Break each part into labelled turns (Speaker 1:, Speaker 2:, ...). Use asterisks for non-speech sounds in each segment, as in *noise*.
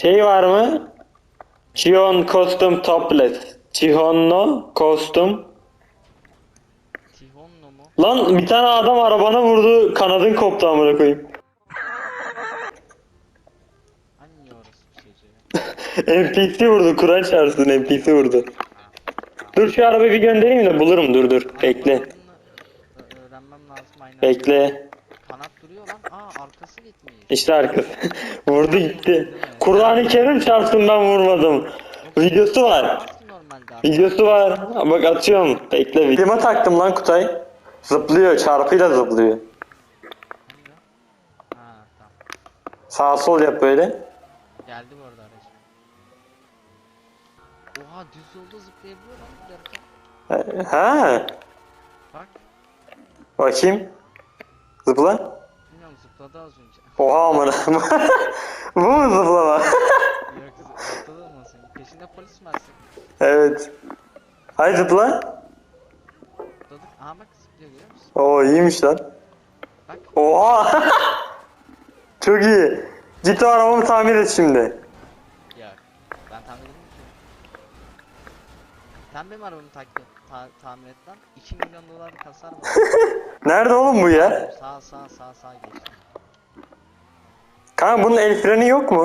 Speaker 1: Şey var mı? Chion Custom Topless. Chihonno Custom.
Speaker 2: Tihonno mu?
Speaker 1: Lan bir tane adam arabana vurdu. Kanadın koptu amına koyayım.
Speaker 2: Hangi orası bir çocuğu? *laughs*
Speaker 1: NPC vurdu. Kur'an çarpsın NPC vurdu. Dur şu arabayı bir göndereyim de bulurum. Dur dur. Bekle.
Speaker 2: Ö- öğrenmem lazım aynen.
Speaker 1: Bekle.
Speaker 2: Kanat duruyor lan. Aa arkası gitmiş.
Speaker 1: İşte arkası. *laughs* vurdu gitti. Kur'an-ı Kerim çarpsın ben vurmadım. Videosu var. Videosu var. Bak atıyorum. Bekle. Videoma taktım lan Kutay. Zıplıyor. Çarpıyla zıplıyor.
Speaker 2: Hangi? Ha tamam.
Speaker 1: Sağ sol yap böyle.
Speaker 2: Geldi bu arada araç. Oha düz yolda zıplayabiliyor lan giderken.
Speaker 1: Ha.
Speaker 2: Bak.
Speaker 1: Bakayım. Zıpla.
Speaker 2: Bilmiyorum zıpladı az önce. *laughs*
Speaker 1: Oha amına. *laughs* Bu mu zıplama? *laughs*
Speaker 2: Yok zı- zıpladı olmasın. Peşinde polis mi varsın?
Speaker 1: evet. Hadi zıpla.
Speaker 2: Zıpladık. Aha bak zıplıyor görüyor musun?
Speaker 1: Oo iyiymiş lan.
Speaker 2: Bak.
Speaker 1: Oha. Çok iyi. Git o arabamı tamir et şimdi.
Speaker 2: Ya ben tahmin edeyim ki. Sen benim arabamı takip et, ta tamir et lan. 2 milyon dolar kasar mı? *laughs*
Speaker 1: Nerede oğlum bu ya?
Speaker 2: sağ sağ sağ sağ geç.
Speaker 1: Kanka bunun el freni yok mu?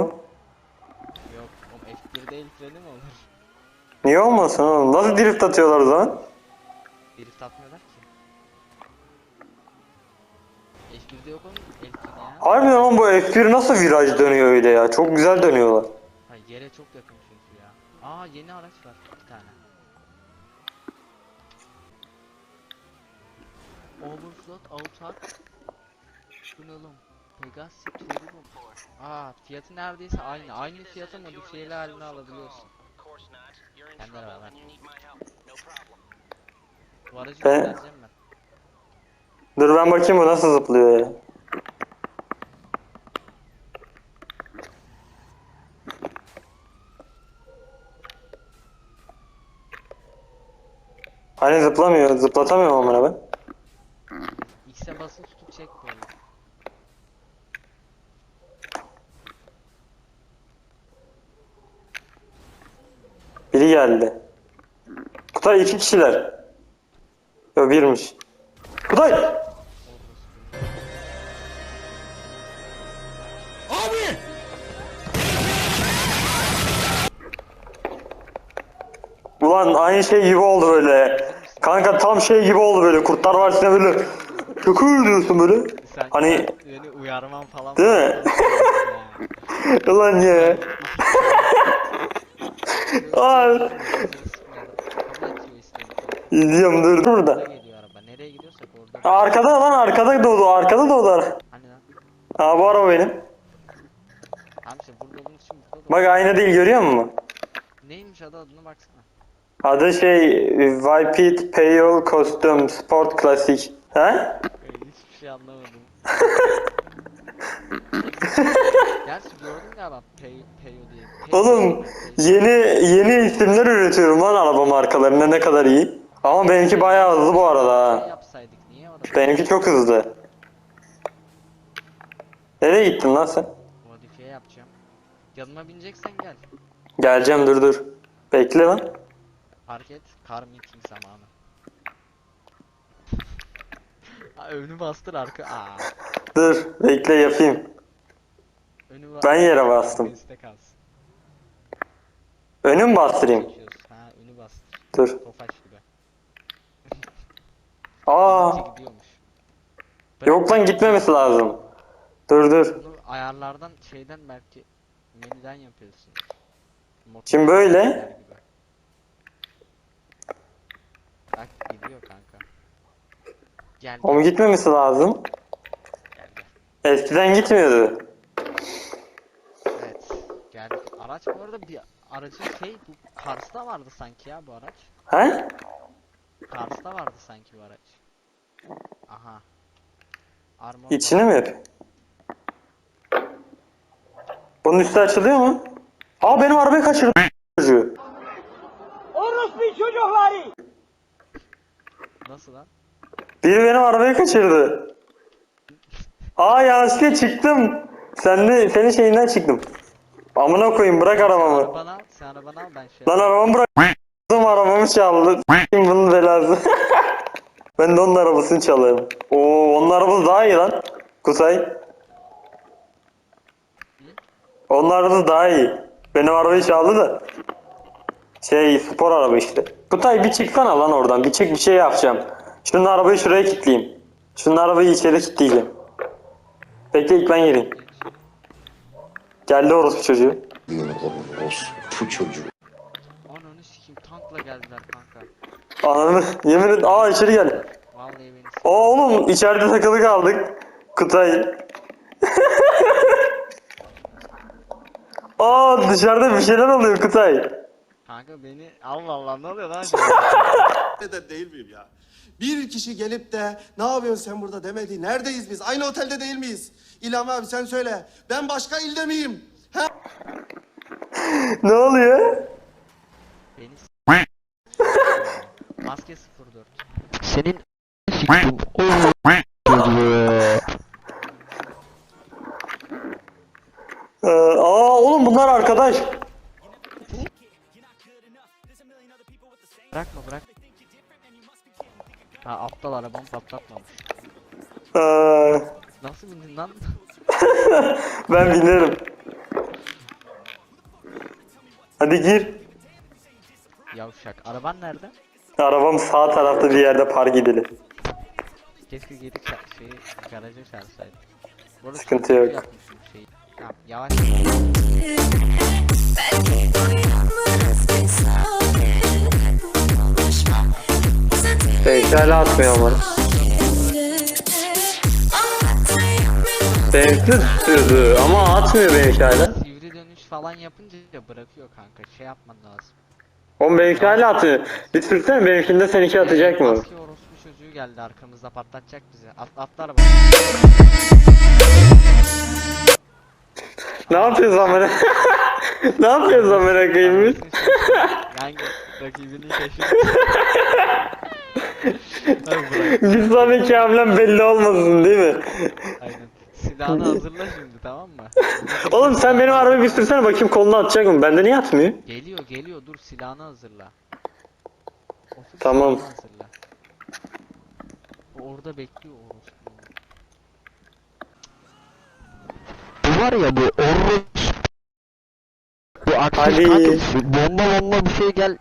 Speaker 2: Yok oğlum F1'de el freni mi olur?
Speaker 1: Niye olmasın oğlum? Nasıl drift atıyorlar o zaman?
Speaker 2: Drift atmıyorlar ki. F1'de yok oğlum el freni ya.
Speaker 1: Harbiden oğlum bu F1 nasıl viraj dönüyor öyle ya? Çok güzel dönüyorlar.
Speaker 2: Ha, yere çok yakın çünkü ya. Aa yeni araç var bir tane. Overflow Autak oğlum? Pegasi Turbo Aa fiyatı neredeyse aynı. Aynı fiyata modifiyeli halini alabiliyorsun. Kendi beraber. Bu aracı
Speaker 1: Ben-
Speaker 2: ben.
Speaker 1: Dur ben bakayım bu nasıl zıplıyor ya. Hani zıplamıyor, zıplatamıyorum amına ben.
Speaker 2: Basılı tutup çek böyle.
Speaker 1: Biri geldi. Kutay iki kişiler. Yo birmiş. Kutay!
Speaker 2: Orası.
Speaker 1: Ulan aynı şey gibi oldu böyle. Kanka tam şey gibi oldu böyle. Kurtlar Vadisi'ne böyle. Çakır diyorsun böyle.
Speaker 2: Sen
Speaker 1: Hani
Speaker 2: beni uyarman falan
Speaker 1: Değil mi? *laughs* ulan ya. Ay. İzliyorum dur burada. Arkada lan arkada doğdu arkada doğdu. ara-
Speaker 2: Hani lan?
Speaker 1: Aa bu araba benim. Bak aynı değil görüyor musun?
Speaker 2: Neymiş adı adına baksana.
Speaker 1: Adı şey Vipit Payol Custom Sport Classic.
Speaker 2: Öyle hiçbir şey anlamadım. *laughs* Gerçi gördün galiba Pay, Payo diye. Pay-
Speaker 1: Oğlum yeni yeni isimler üretiyorum lan araba markalarında ne kadar iyi. Ama benimki bayağı hızlı bu arada
Speaker 2: Ne
Speaker 1: ha.
Speaker 2: yapsaydık niye orada
Speaker 1: Benimki çok hızlı. Nereye gittin lan sen?
Speaker 2: modifiye yapacağım. Yanıma bineceksen gel.
Speaker 1: Geleceğim dur dur. Bekle lan.
Speaker 2: Fark et. Car meeting zamanı. Ha, önü bastır arka. Aa.
Speaker 1: Dur bekle yapayım.
Speaker 2: Önü ba-
Speaker 1: Ben yere bastım.
Speaker 2: Kalsın.
Speaker 1: Önüm bastırayım.
Speaker 2: Ha önü bastır.
Speaker 1: Dur.
Speaker 2: Tofaş gibi.
Speaker 1: Aa yok lan gitmemesi lazım. Dur dur.
Speaker 2: Bunu ayarlardan şeyden belki menüden yapıyorsun. Motor
Speaker 1: Şimdi böyle.
Speaker 2: Bak gidiyor kanka. Gel gel
Speaker 1: gitmemesi lazım.
Speaker 2: gel. gel.
Speaker 1: Eskiden gitmiyordu.
Speaker 2: Evet. Geldik. Araç bu arada bir aracın şey bu Kars'ta vardı sanki ya bu araç.
Speaker 1: He?
Speaker 2: Kars'ta vardı sanki bu araç. Aha. Armor
Speaker 1: İçini mi yapayım? Bunun üstü açılıyor mu? Aa benim arabayı kaçırdı çocuğu.
Speaker 3: Orospu çocukları!
Speaker 2: Nasıl lan?
Speaker 1: Biri benim arabayı kaçırdı. Aa yanlışlıkla çıktım. Sen de senin şeyinden çıktım. Amına koyayım bırak arabamı.
Speaker 2: Al, sen arabanı al ben şey
Speaker 1: Lan arabamı bırak. Arabamı çaldı. Kim bunun belası? *laughs* ben de onun arabasını çalarım. Oo onun arabası daha iyi lan. Kusay. Onun arabası daha iyi. Benim arabayı çaldı da. Şey spor araba işte. Kutay bir çıksana lan oradan. Bir çık bir şey yapacağım. Şunun arabayı şuraya kilitleyeyim. Şunun arabayı içeri kilitleyeceğim. Bekle ilk ben gireyim. Geldi orospu çocuğu.
Speaker 4: Bu çocuğu.
Speaker 2: Ananı sikeyim tankla geldiler kanka.
Speaker 1: Ananı yemin et. Aa içeri gel.
Speaker 2: Vallahi beni s-
Speaker 1: Aa oğlum içeride takılı kaldık. Kutay. *laughs* Aa dışarıda bir şeyler oluyor Kutay.
Speaker 2: Kanka beni Allah Allah ne oluyor lan? *laughs*
Speaker 5: eder değil miyim ya? Bir kişi gelip de ne yapıyorsun sen burada demedi. Neredeyiz biz? Aynı otelde değil miyiz? İlham abi sen söyle. Ben başka ilde miyim? He? *laughs*
Speaker 1: Ne oluyor?
Speaker 2: beni s- *laughs* Maske 04. Senin siktim.
Speaker 1: Ee, aa oğlum bunlar arkadaş.
Speaker 2: Ha aptal arabamı patlatmamış.
Speaker 1: Ee,
Speaker 2: Nasıl bindin lan? *laughs*
Speaker 1: ben binerim. Hadi gir.
Speaker 2: Yavşak. Araban nerede?
Speaker 1: Arabam sağ tarafta bir yerde park edili.
Speaker 2: Keşke geri ça- şeyi garaja çağırsaydım. Bu arada
Speaker 1: Sıkıntı
Speaker 2: çok
Speaker 1: yok.
Speaker 2: kötü yapmışım şeyi. Tamam yavaş.
Speaker 1: Beşlerle atmıyor ama. Benimki tutuyordu ama atmıyor hala.
Speaker 2: Sivri dönüş falan yapınca bırakıyor kanka. Şey yapman lazım.
Speaker 1: Oğlum hala atıyor. Bir sürsene benimkinde seninki atacak mı?
Speaker 2: Maske orospu çocuğu geldi arkamızda patlatacak bizi. At, atla araba.
Speaker 1: Ne yapıyorsun amına? *laughs* ne yapıyorsun amına koyayım biz?
Speaker 2: Yani *laughs* rakibini şaşırt.
Speaker 1: Bir sonraki hamlem belli olmasın değil mi?
Speaker 2: Aynen. Silahını hazırla şimdi tamam mı?
Speaker 1: Oğlum sen benim arabayı bir sürsene bakayım kolunu atacak mı? Bende niye atmıyor?
Speaker 2: Geliyor geliyor dur silahını hazırla. Otur,
Speaker 1: Tamam.
Speaker 2: silahını hazırla. O orada bekliyor orospu.
Speaker 6: Bu var ya bu orros bu aktif
Speaker 1: Hadi.
Speaker 6: katil bomba bomba bir şey gel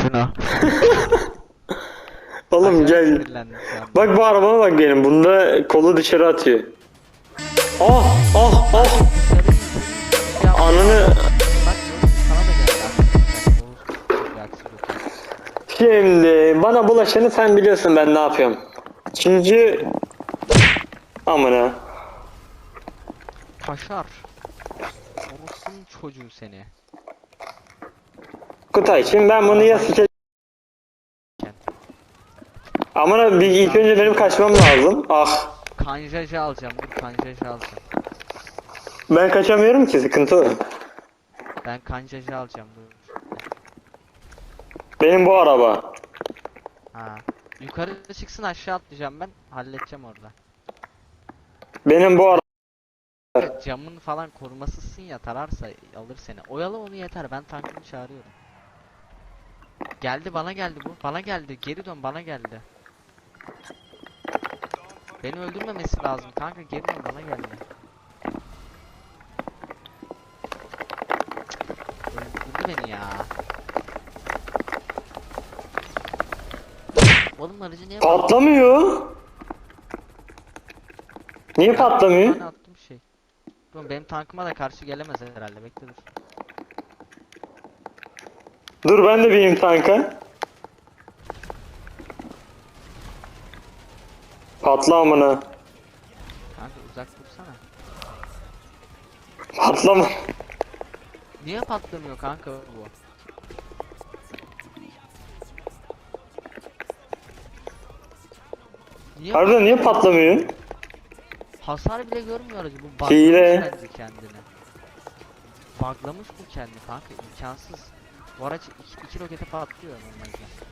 Speaker 6: şuna. *laughs*
Speaker 1: Oğlum gel. Bak bu arabama bak benim. Bunda kolu dışarı atıyor. Ah ah ah. Ananı. Şimdi bana bulaşanı sen biliyorsun ben ne yapıyorum. Çünkü amına.
Speaker 2: Kaşar. Orospunun çocuğu seni.
Speaker 1: Kutay şimdi ben bunu ya sike... Amına bir ilk önce benim kaçmam lazım. Ah.
Speaker 2: Kanjajı alacağım dur kanjajı alacağım.
Speaker 1: Ben kaçamıyorum ki sıkıntı o.
Speaker 2: Ben kanjajı alacağım dur.
Speaker 1: Benim bu araba.
Speaker 2: Ha. Yukarı çıksın aşağı atlayacağım ben. Halledeceğim orada.
Speaker 1: Benim bu araba.
Speaker 2: Camın falan korumasızsın ya tararsa alır seni. Oyalı onu yeter ben tankını çağırıyorum. Geldi bana geldi bu. Bana geldi. Geri dön bana geldi. Beni öldürmemesi lazım kanka geri dön bana geldi. Öldürdü beni ya. Oğlum aracı niye
Speaker 1: Patlamıyor. Niye patlamıyor?
Speaker 2: Ben attım şey. Oğlum benim tankıma da karşı gelemez herhalde bekle dur.
Speaker 1: Dur ben de bineyim tanka. Patla amına.
Speaker 2: Kanka uzak dursana.
Speaker 1: Patlama.
Speaker 2: Niye patlamıyor kanka bu? Niye
Speaker 1: Harbiden niye patlamıyor?
Speaker 2: Hasar bile görmüyor aracı. Bu buglamış
Speaker 1: Hile.
Speaker 2: bence kendini. Buglamış bu kendi kanka imkansız. Bu araç iki, iki rokete patlıyor normalde.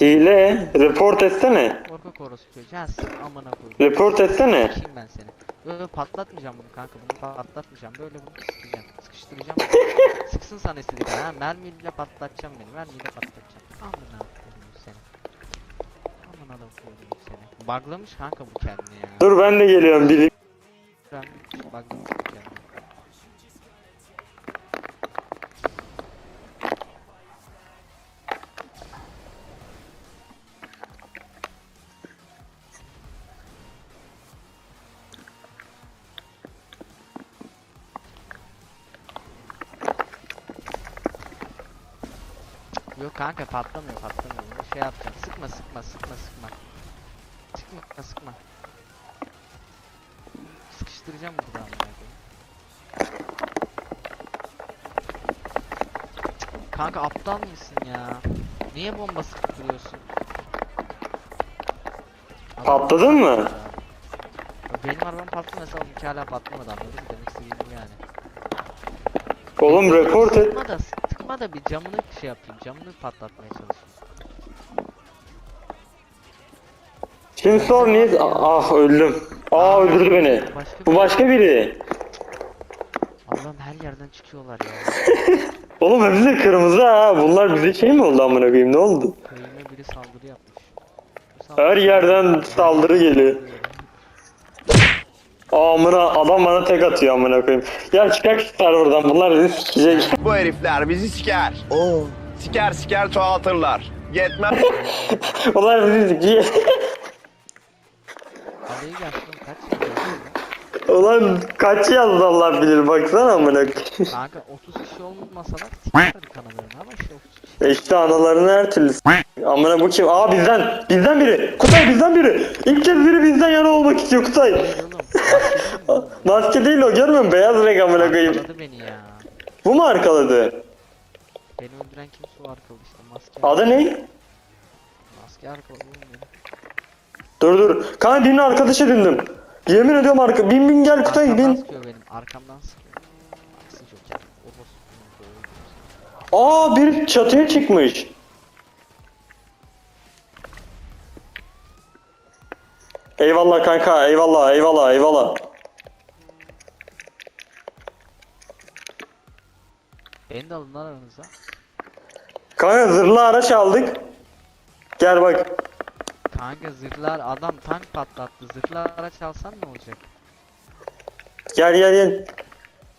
Speaker 1: Hile. Report etsene.
Speaker 2: Korkak orospu çocuğu. Ha sık amına koyayım.
Speaker 1: Report etsene.
Speaker 2: Sikeyim ben seni. Böyle patlatmayacağım bunu kanka. Bunu patlatmayacağım. Böyle bunu sıkacağım. Sıkıştıracağım. *laughs* Sıksın sana istediğin kadar. Ha mermiyle patlatacağım beni. Mermiyle patlatacağım. Amına koyayım seni. Amına da koyayım seni. Buglamış kanka bu kendini ya.
Speaker 1: Dur ben de geliyorum. Biri.
Speaker 2: Yok kanka patlamıyor patlamıyor. Bunu şey yapacağım. Sıkma sıkma sıkma sıkma. Sıkma sıkma. Sıkıştıracağım burada amına koyayım. Kanka aptal mısın ya? Niye bomba sıkıp duruyorsun?
Speaker 1: Patladın mı?
Speaker 2: Ya Benim arabam patlamasa onunki hala patlamadı anladın mı? Demek istediğim yani.
Speaker 1: Oğlum report et.
Speaker 2: Da sıkma da bir camını şey yapayım. Camını patlatmaya çalışayım.
Speaker 1: Şimdi sor niye? Ah öldüm. Aa öldürdü beni.
Speaker 2: Başka
Speaker 1: Bu başka biri.
Speaker 2: Allah'ım her yerden çıkıyorlar ya. *laughs*
Speaker 1: Oğlum hepsi de kırmızı ha. Bunlar bize şey mi oldu amına koyayım? Ne oldu?
Speaker 2: Köyüme biri saldırı yapmış. Bu saldırı-
Speaker 1: Her yerden saldırı geliyor. Amına adam bana tek atıyor amına koyayım. Ya çıkar şu serverdan bunlar bizi sikecek.
Speaker 7: Bu herifler bizi siker. Siker siker çoğaltırlar. Yetmez. *laughs*
Speaker 1: Bunlar bizi sikecek.
Speaker 2: Kaç?
Speaker 1: Ulan kaç yazdı Allah bilir baksana amına koyayım.
Speaker 2: Kanka 30 kişi olmasalar sikerdi kanalarını ama işte 30 kişi.
Speaker 1: E İşte analarını her türlü Amına bu kim? Aa bizden. Bizden biri. Kutay bizden biri. İlk kez biri bizden yana olmak istiyor Kutay. *laughs* Maske değil o görmüyor musun? Beyaz renk amına koyayım.
Speaker 2: Arkaladı beni ya.
Speaker 1: Bu mu arkaladı?
Speaker 2: Beni öldüren kimse o arkaladı işte maske.
Speaker 1: Adı ne?
Speaker 2: Maske arkaladı oğlum beni.
Speaker 1: Dur dur. Kanka birinin arkadaşı dindim. Yemin ediyorum arka. Bin bin gel Kutay
Speaker 2: Arkamdan
Speaker 1: bin.
Speaker 2: sıkıyor benim. Arkamdan sıkıyor.
Speaker 1: Aa bir çatıya çıkmış. Eyvallah kanka eyvallah eyvallah eyvallah.
Speaker 2: Beni de alın lan aranıza.
Speaker 1: Kanka zırhlı araç aldık. Gel bak.
Speaker 2: Kanka zırhlar adam tank patlattı. Zırhlı araç alsan ne olacak?
Speaker 1: Gel gel gel.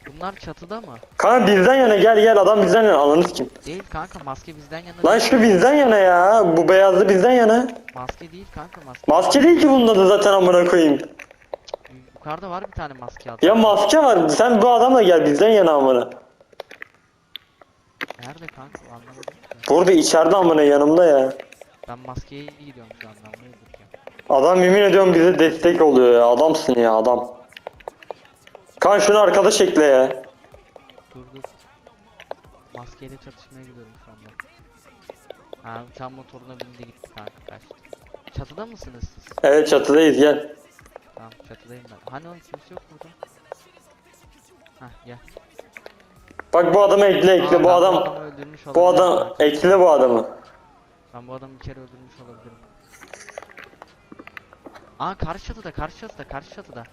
Speaker 2: Bunlar çatıda mı?
Speaker 1: Kanka bizden yana gel gel adam bizden yana ananı kim?
Speaker 2: Değil kanka maske bizden yana.
Speaker 1: Lan
Speaker 2: değil.
Speaker 1: şu bizden yana ya. Bu beyazlı bizden yana.
Speaker 2: Maske değil kanka maske.
Speaker 1: Maske değil ki bunda da zaten amına koyayım.
Speaker 2: Yukarıda var bir tane maske aldım.
Speaker 1: Ya maske var. Sen bu adamla gel bizden yana amına.
Speaker 2: Nerede kanka anlamadım ki.
Speaker 1: Burada içeride amına yanımda ya.
Speaker 2: Ben maskeye gidiyorum şu anda ki.
Speaker 1: Adam yemin ediyorum bize destek oluyor ya. Adamsın ya adam. Kan şunu arkadaş ekle ya.
Speaker 2: Dur dur. Maskeyle çatışmaya gidiyorum şu anda. Ha uçağın motoruna bindi gitti kanka kaçtı. Çatıda mısınız siz?
Speaker 1: Evet çatıdayız gel.
Speaker 2: Tamam çatıdayım ben. Hani oğlum kimse yok burada. Hah gel.
Speaker 1: Bak bu adamı ekle
Speaker 2: Aa,
Speaker 1: ekle
Speaker 2: ben
Speaker 1: bu adam.
Speaker 2: adamı öldürmüş
Speaker 1: Bu
Speaker 2: olabilirim
Speaker 1: adam ekle bu adamı.
Speaker 2: Ben bu adamı bir kere öldürmüş olabilirim. Aa karşı çatıda karşı çatıda karşı çatıda.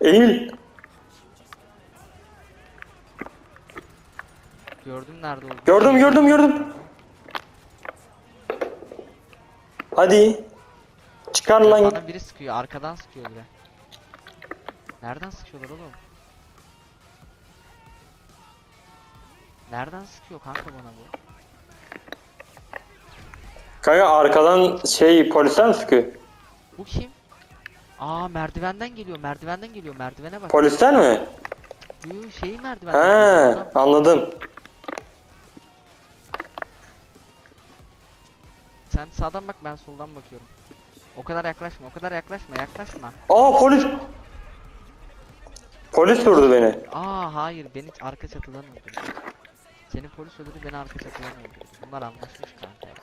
Speaker 1: Eğil.
Speaker 2: Gördüm nerede olduğunu.
Speaker 1: Gördüm gördüm gördüm. Hadi. Çıkar lan.
Speaker 2: Bana biri sıkıyor arkadan sıkıyor biri. Nereden sıkıyorlar oğlum? Nereden sıkıyor kanka bana bu?
Speaker 1: Kanka arkadan şey polisler mi sıkıyor?
Speaker 2: Bu kim? Aa merdivenden geliyor merdivenden geliyor merdivene bak.
Speaker 1: Polisler mi?
Speaker 2: Bu şeyi merdivenden geliyor.
Speaker 1: He anladım.
Speaker 2: Sen sağdan bak ben soldan bakıyorum. O kadar yaklaşma o kadar yaklaşma yaklaşma.
Speaker 1: Aa polis. Polis vurdu beni.
Speaker 2: Aa hayır beni arka çatıdan öldürdü. Seni polis öldürdü beni arka çatıdan öldürdü. Bunlar anlaşmış kanka.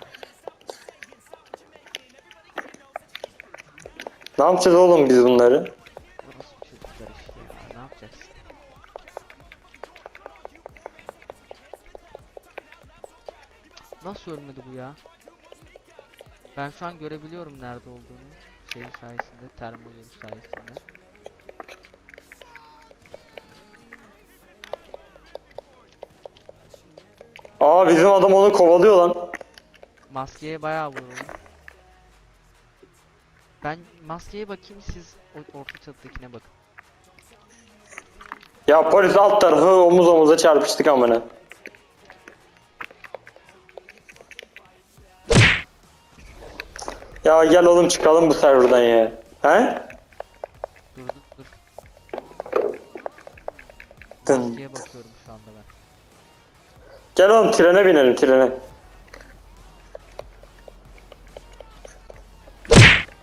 Speaker 1: Ne yapacağız oğlum biz bunları?
Speaker 2: Orası çocuklar işte ya ne yapacaksın? Nasıl ölmedi bu ya? Ben şu an görebiliyorum nerede olduğunu. Şey sayesinde, termo yolu sayesinde.
Speaker 1: Aa bizim adam onu kovalıyor lan.
Speaker 2: Maskeye bayağı vuruldu. Ben maskeye bakayım siz o orta çatıdakine bakın.
Speaker 1: Ya polis alt tarafı omuz omuza çarpıştık amına. Ya gel oğlum çıkalım bu serverdan ya. He?
Speaker 2: Dur dur dur.
Speaker 1: Dın.
Speaker 2: Bakıyorum şu anda ben.
Speaker 1: Gel oğlum trene binelim trene.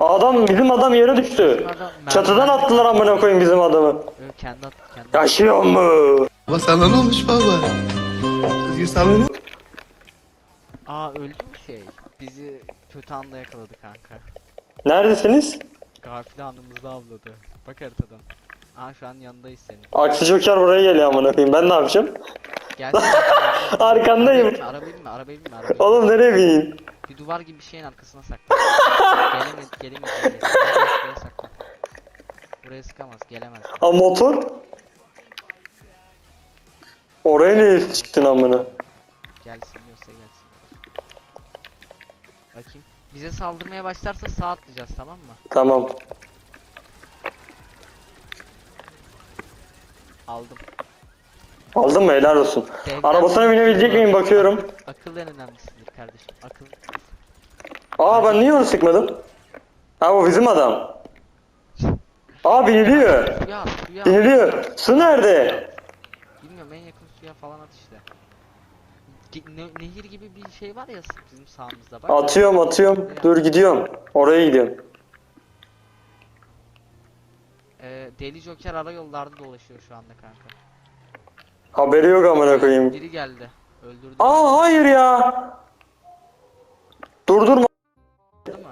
Speaker 1: Adam bizim adam yere düştü.
Speaker 2: Adam
Speaker 1: Çatıdan attılar amına koyayım bizim adamı.
Speaker 2: Ö, kendi at kendi.
Speaker 1: Yaşıyor mu?
Speaker 5: Baba sana ne olmuş baba? Özgür sana ne?
Speaker 2: Aa öldü mü şey? Bizi kötü anda yakaladı kanka.
Speaker 1: Neredesiniz?
Speaker 2: Gafil anımızda avladı. Bak haritadan. Aa şu an yanındayız senin.
Speaker 1: Aksi Joker buraya geliyor amına koyayım. Ben ne yapacağım?
Speaker 2: Gel. *laughs*
Speaker 1: Arkandayım.
Speaker 2: Arabayı binme, arabayı binme, arabayı.
Speaker 1: Oğlum nereye bineyim?
Speaker 2: Bir duvar gibi bir şeyin arkasına saklan. *laughs* gelemez. gelemez. Buraya saklan. Buraya sıkamaz, gelemez.
Speaker 1: Ha motor? Oraya niye çıktın amına?
Speaker 2: Gelsin. Bakayım. Bize saldırmaya başlarsa sağ atlayacağız tamam mı?
Speaker 1: Tamam.
Speaker 2: Aldım.
Speaker 1: Aldın mı? Helal olsun.
Speaker 2: Devlet-
Speaker 1: Arabasına binebilecek miyim bakıyorum.
Speaker 2: Akıl en önemlisidir kardeşim. Akıl.
Speaker 1: Aa ben niye onu sıkmadım? Ha o bizim adam. Aa biniliyor.
Speaker 2: Suya at, suya at.
Speaker 1: Biniliyor. Su nerede?
Speaker 2: Bilmiyorum en yakın suya falan at işte. Ge- ne- nehir gibi bir şey var ya bizim sağımızda bak.
Speaker 1: Atıyorum atıyorum. Dur gidiyorum. Oraya gidiyorum.
Speaker 2: Ee, Deli Joker ara yollarda dolaşıyor şu anda kanka.
Speaker 1: Haberi yok amına koyayım.
Speaker 2: Biri geldi. Öldürdü.
Speaker 1: Aa hayır ya. Durdurma.
Speaker 2: Değil mi?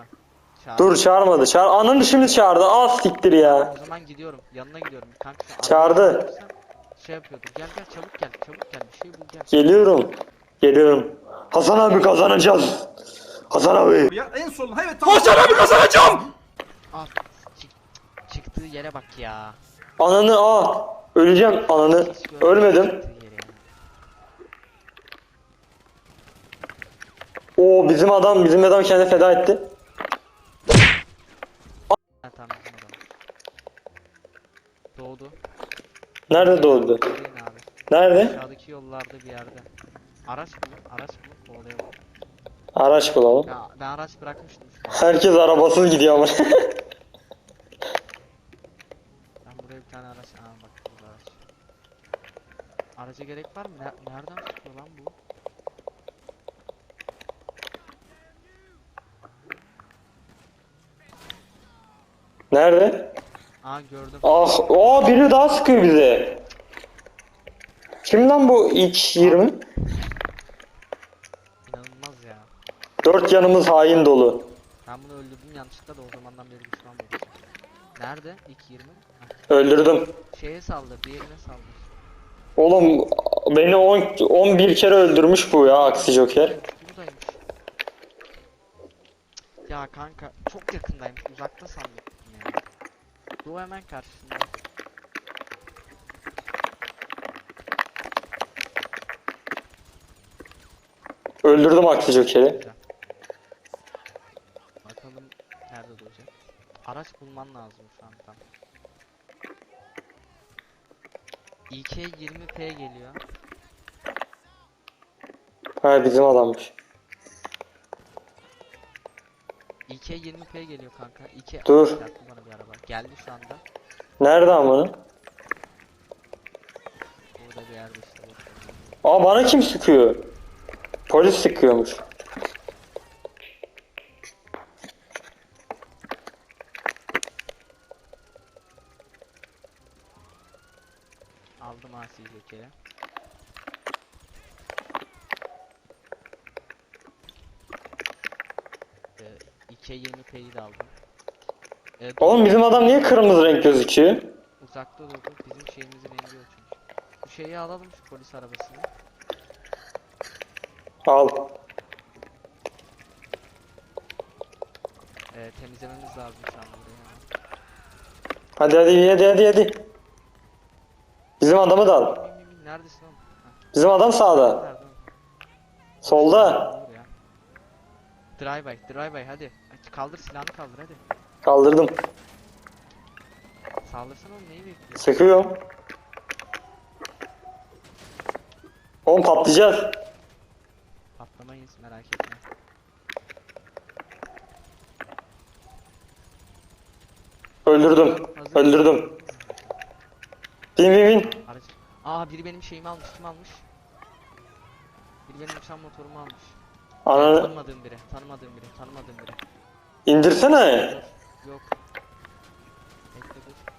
Speaker 2: Çağır.
Speaker 1: Dur çağırmadı. Çağır. Ananı şimdi çağırdı. Aa siktir ya.
Speaker 2: O zaman gidiyorum. Yanına gidiyorum. Kanka
Speaker 1: Çağırdı.
Speaker 2: Şey yapıyordur. Gel gel çabuk gel. Çabuk gel. Bir şey bul gel.
Speaker 1: Geliyorum. Geliyorum. Hasan abi kazanacağız. Hasan abi.
Speaker 5: Ya en son evet
Speaker 1: Hasan abi kazanacağım.
Speaker 2: Çık- çıktığı yere bak ya.
Speaker 1: Ananı aa. Öleceğim ananı. Ölmedim. Oo bizim adam bizim adam kendini feda etti.
Speaker 2: Ha tamam. Doğdu.
Speaker 1: Nerede doğdu? Nerede?
Speaker 2: Aşağıdaki yollarda bir yerde. Araç bulun. Araç bulun. Kovalayalım.
Speaker 1: Araç bulalım.
Speaker 2: Ya ben araç bırakmıştım şu an.
Speaker 1: Herkes arabasız gidiyor ama. *laughs*
Speaker 2: Ben buraya bir tane araç... Aa bak burada araç. Araca gerek var mı? Ne- nereden çıkıyor lan bu?
Speaker 1: Nerede?
Speaker 2: Aa gördüm.
Speaker 1: Ah, aa biri daha sıkıyor bize. Kim lan bu ilk 20?
Speaker 2: İnanılmaz ya.
Speaker 1: Dört yanımız hain dolu.
Speaker 2: Ben bunu öldürdüm yanlışlıkla da o zamandan beri düşman buldum. Nerede? İlk 20. Heh.
Speaker 1: Öldürdüm.
Speaker 2: Şeye saldır, diğerine saldır.
Speaker 1: Oğlum beni 10 11 kere öldürmüş bu ya Aksi Joker.
Speaker 2: Buradaymış. Ya kanka çok yakındaymış. Uzakta sandım ya. Doğu hemen karşısında.
Speaker 1: Öldürdüm Aksi Joker'i.
Speaker 2: Bakalım nerede duracak. Araç bulman lazım şu an tam. İK 20P geliyor.
Speaker 1: Ha bizim adammış.
Speaker 2: İK 20P geliyor kanka. İK
Speaker 1: Dur.
Speaker 2: Çarptı bana bir araba. Geldi şu anda.
Speaker 1: Nerede amına?
Speaker 2: Burada bir yerde işte.
Speaker 1: Aa bana kim sıkıyor? Polis sıkıyormuş.
Speaker 2: Aldım asi Joker'i. Ee, İK 20P'yi de aldım. Ee,
Speaker 1: Oğlum bizim adam niye kırmızı renk gözüküyor?
Speaker 2: Uzakta durdu. Bizim şeyimizi benziyor çünkü. Bu şeyi alalım şu polis arabasını.
Speaker 1: Al.
Speaker 2: Ee, temizlememiz lazım şu an burayı.
Speaker 1: Hadi hadi hadi hadi hadi. Bizim adamı da al.
Speaker 2: Neredesin oğlum? Ha,
Speaker 1: Bizim adam sağda.
Speaker 2: nerede oğlum?
Speaker 1: Solda.
Speaker 2: Olur ya. Drive by, drive by hadi. Kaldır silahını kaldır hadi.
Speaker 1: Kaldırdım.
Speaker 2: Saldırsana oğlum neyi bekliyorsun?
Speaker 1: Sıkıyorum. Oğlum patlayacağız. Öldürdüm. Öldürdüm. Bin bin bin.
Speaker 2: Aracı. Aa biri benim şeyimi almış. Kim almış? Biri benim uçan motorumu almış.
Speaker 1: Ananı
Speaker 2: Tanımadığım biri. Tanımadığım biri. Tanımadığım biri.
Speaker 1: indirsene.
Speaker 2: Dur. Yok. Bekle dur.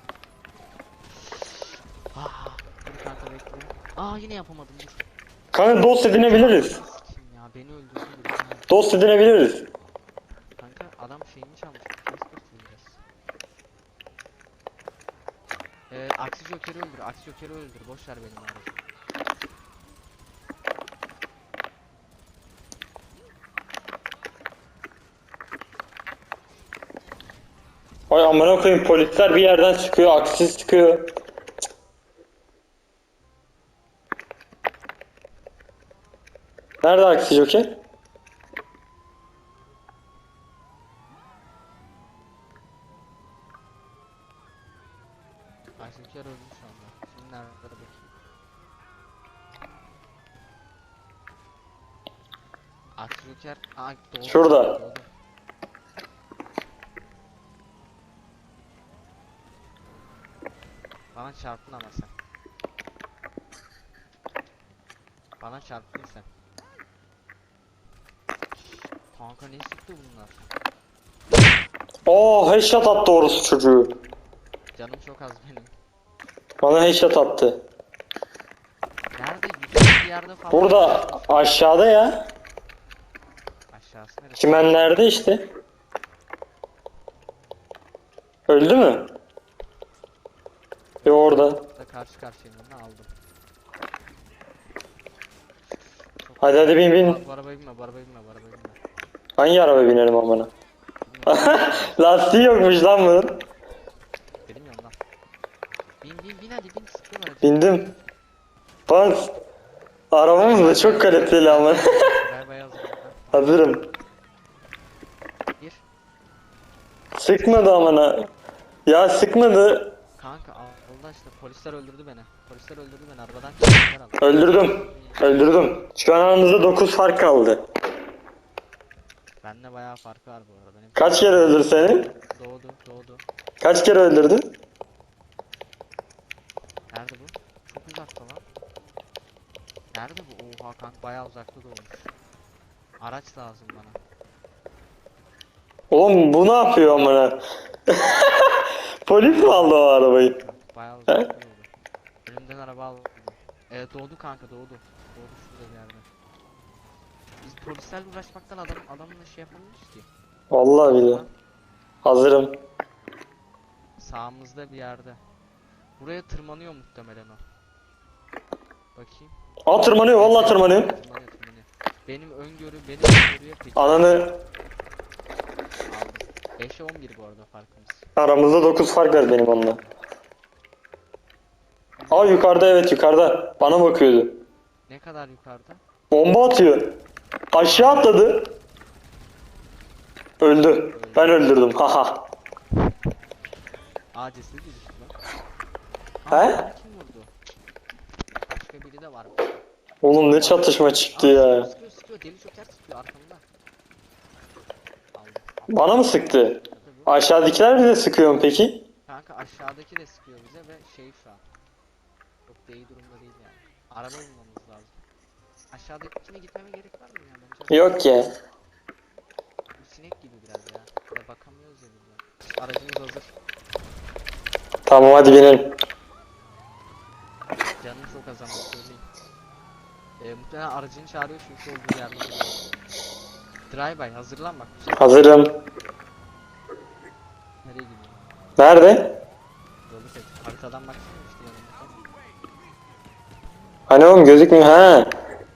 Speaker 2: Aa, dur kanka bekle. Aa yine yapamadım dur.
Speaker 1: Kanka dost edinebiliriz.
Speaker 2: Kim ya beni öldürdü
Speaker 1: Dost edinebiliriz.
Speaker 2: Kanka adam şeyimi çalmış. Transport bulacağız. Evet aksi jokeri öldür. Aksi jokeri öldür. Boş ver benim aracı.
Speaker 1: Ay amına koyayım polisler bir yerden sıkıyor, aksi sıkıyor. Nerede aksi joker?
Speaker 2: Aksi joker öldü şu anda. Şimdi nerede bakayım. Aksi doğdu.
Speaker 1: Şurada.
Speaker 2: Bana çarptın ama sen. Bana çarptın sen. Kanka ne sıktı bunlar?
Speaker 1: Oo headshot attı orası çocuğu.
Speaker 2: Canım çok az benim.
Speaker 1: Bana headshot attı.
Speaker 2: Nerede? Yüksek bir yerde falan.
Speaker 1: Burada aşağıda ya.
Speaker 2: Aşağısı neresi?
Speaker 1: Çimenlerde işte. Öldü mü? Yo orada.
Speaker 2: Da karşı karşıya ne aldım.
Speaker 1: Hadi hadi bin bin.
Speaker 2: Bu arabaya binme, bu arabaya binme, bu arabaya binme.
Speaker 1: Hangi araba binelim amına? *laughs* Lastiği yokmuş lan bunun.
Speaker 2: Ya ondan. Bin bin bin hadi bin hadi.
Speaker 1: Bindim. Bak. Arabamız da çok kaliteli ama. *laughs* Hazırım.
Speaker 2: Bir.
Speaker 1: Sıkmadı amına. Ya sıkmadı.
Speaker 2: Kanka Allah işte polisler öldürdü beni. Polisler öldürdü beni arabadan aldı.
Speaker 1: Öldürdüm. Öldürdüm. Şu an aramızda 9 fark kaldı.
Speaker 2: Bende bayağı farkı var bu arada. Benim
Speaker 1: Kaç kere öldür seni?
Speaker 2: Doğdu doğdu.
Speaker 1: Kaç kere öldürdün?
Speaker 2: Nerede bu? Çok uzakta lan. Nerede bu? Oha kanka bayağı uzakta doğmuş. Araç lazım bana.
Speaker 1: Oğlum bu ne yapıyor amına? *laughs* Polis mi aldı o arabayı?
Speaker 2: Bayağı doğdu. Önümden araba aldı. Evet doğdu kanka doğdu. Doğdu şurada bir yerde. Biz polislerle uğraşmaktan adam adamla şey yapamıyoruz ki.
Speaker 1: Vallahi billahi. Hazırım.
Speaker 2: Sağımızda bir yerde. Buraya tırmanıyor muhtemelen o. Bakayım.
Speaker 1: Aa tırmanıyor vallahi tırmanıyor.
Speaker 2: Tırmanıyor tırmanıyor. Benim öngörü benim öngörüye peki
Speaker 1: Ananı.
Speaker 2: 5'e 11 bu arada farkımız.
Speaker 1: aramızda 9 fark var benim onunla. Aa yukarıda evet yukarıda. Bana bakıyordu.
Speaker 2: Ne kadar yukarıda?
Speaker 1: Bomba atıyor. Aşağı atladı. Öldü. Ben öldürdüm. Haha.
Speaker 2: Aa düştü lan.
Speaker 1: He?
Speaker 2: Aa, Kim vurdu? Başka biri de var.
Speaker 1: Oğlum ne çatışma çıktı ya.
Speaker 2: Sıkıyor sıkıyor deli çöker sıkıyor arkamda.
Speaker 1: Bana mı sıktı? Aşağıdakiler bize sıkıyor mu peki?
Speaker 2: Kanka aşağıdaki de sıkıyor bize ve şey şu an. Çok da iyi durumda değil yani. Araba bulmamız lazım. Aşağıdakine gitmeme gerek var mı ya bence?
Speaker 1: Yok ya.
Speaker 2: Bu sinek gibi biraz ya. Ve bakamıyoruz ya burada. Aracımız hazır.
Speaker 1: Tamam hadi binelim.
Speaker 2: Canım çok az ama söyleyeyim. Ee, muhtemelen aracını çağırıyor çünkü olduğu yerde duruyor. Drive by hazırlan bak.
Speaker 1: Hazırım.
Speaker 2: nereye gidiyor?
Speaker 1: Nerede?
Speaker 2: Yolu seç. Haritadan baksana işte yanımda.
Speaker 1: Hani oğlum gözükmüyor ha.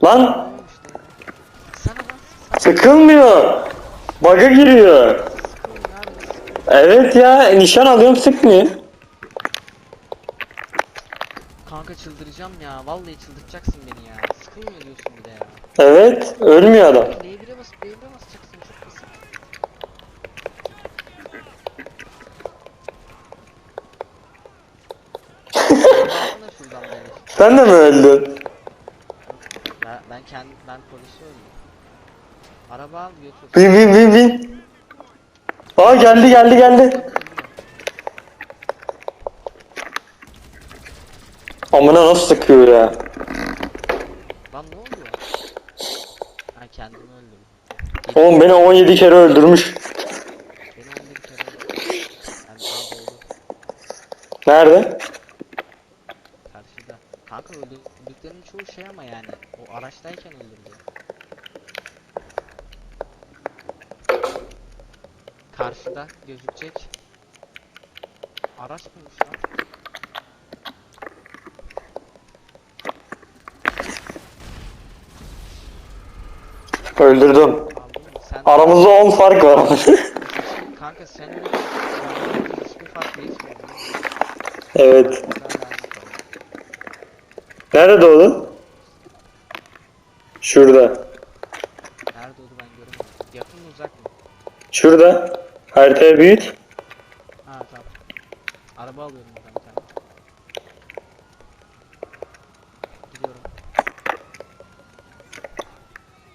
Speaker 1: Lan
Speaker 2: Tamam işte. Sana lan sana
Speaker 1: sıkılmıyor. Bug'a giriyor.
Speaker 2: sıkıyorum
Speaker 1: Evet ya nişan alıyorum sıkmıyor.
Speaker 2: Kanka çıldıracağım ya. Vallahi çıldırtacaksın beni ya. Sıkılmıyor diyorsun bir de ya.
Speaker 1: Evet ölmüyor adam. Sen de mi öldün?
Speaker 2: Ben, ben kendim ben polisi öldüm. Araba al götür.
Speaker 1: Bin bin bin bin. Aa geldi geldi geldi. Amına nasıl sıkıyor ya?
Speaker 2: Lan ne oluyor? Ha kendimi öldürdüm.
Speaker 1: Oğlum beni 17 kere öldürmüş.
Speaker 2: Beni 11 kere öldürdü. Yani daha doğru.
Speaker 1: Nerede?
Speaker 2: Öldürdüklerinin çoğu şey ama yani. O araçtayken öldürdü. Karşıda gözükecek. Araç mıymış lan?
Speaker 1: Öldürdüm.
Speaker 2: Sen
Speaker 1: Aramızda 10 fark var.
Speaker 2: kanka sen öldürdün. Hiçbir fark değişmedi.
Speaker 1: evet. Nerede doğdun? Şurada.
Speaker 2: Nerede oldu ben göremedim. Yakın mı uzak mı?
Speaker 1: Şurada. Haritayı büyüt.
Speaker 2: Ha tamam. Araba alıyorum buradan bir tane. Gidiyorum.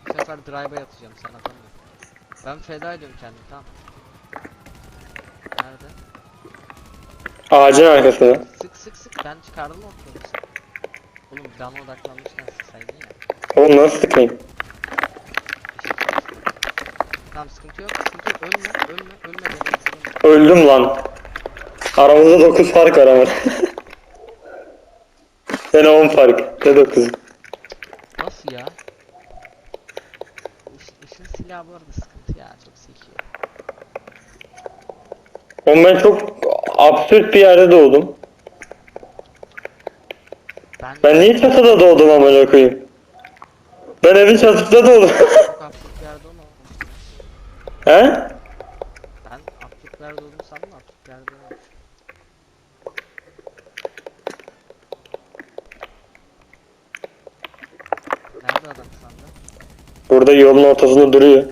Speaker 2: Bu sefer drive'a yatacağım sen atamıyorum. Ben feda ediyorum kendimi tamam. Nerede?
Speaker 1: Ağacın arkasında.
Speaker 2: Sık sık sık ben çıkardım okyanusu. Oğlum cana odaklanmışken sıksaydın ya.
Speaker 1: Oğlum nasıl sıkayım?
Speaker 2: Tamam sıkıntı yok sıkıntı yok ölme ölme ölme.
Speaker 1: Öldüm lan. Aramızda 9 fark var ama. *laughs* Yine 10 fark. Ne 9?
Speaker 2: Nasıl ya? Iş, ışın silahı bu arada sıkıntı ya çok sekiyor.
Speaker 1: Oğlum ben çok absürt bir yerde doğdum.
Speaker 2: Ben,
Speaker 1: Ben niye çatıda doğdum amına koyayım? Ben evin çatısında doğdum.
Speaker 2: bir yerde olmadım.
Speaker 1: He?
Speaker 2: Ben absürt bir yerde olmadım. Nerede adam sandın?
Speaker 1: Burada yolun ortasında duruyor.